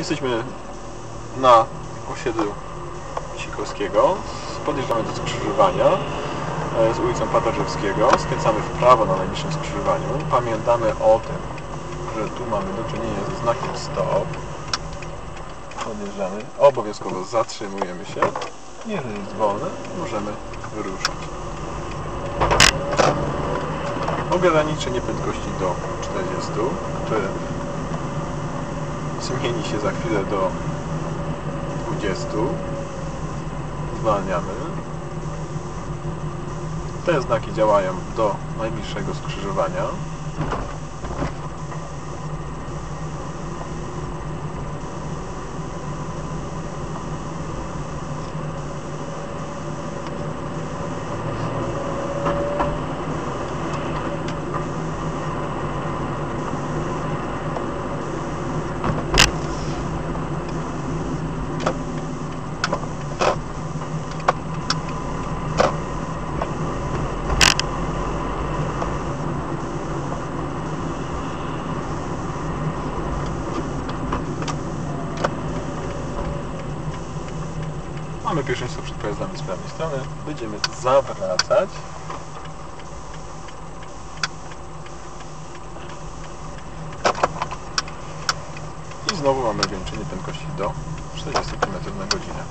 Jesteśmy na osiedlu Sikowskiego. Podjeżdżamy do skrzyżowania e, z ulicą Patarzewskiego. Skręcamy w prawo na najbliższym skrzyżowaniu. Pamiętamy o tym, że tu mamy do czynienia ze znakiem stop. Podjeżdżamy. Obowiązkowo zatrzymujemy się. Jeżeli jest wolne, możemy wyruszyć. Ograniczenie prędkości do 40, które zmieni się za chwilę do 20. Zwalniamy. Te znaki działają do najbliższego skrzyżowania. Mamy pierwszeństwo przed pojazdami z prawej strony. Będziemy zawracać. I znowu mamy ograniczenie prędkości do 40 km na godzinę.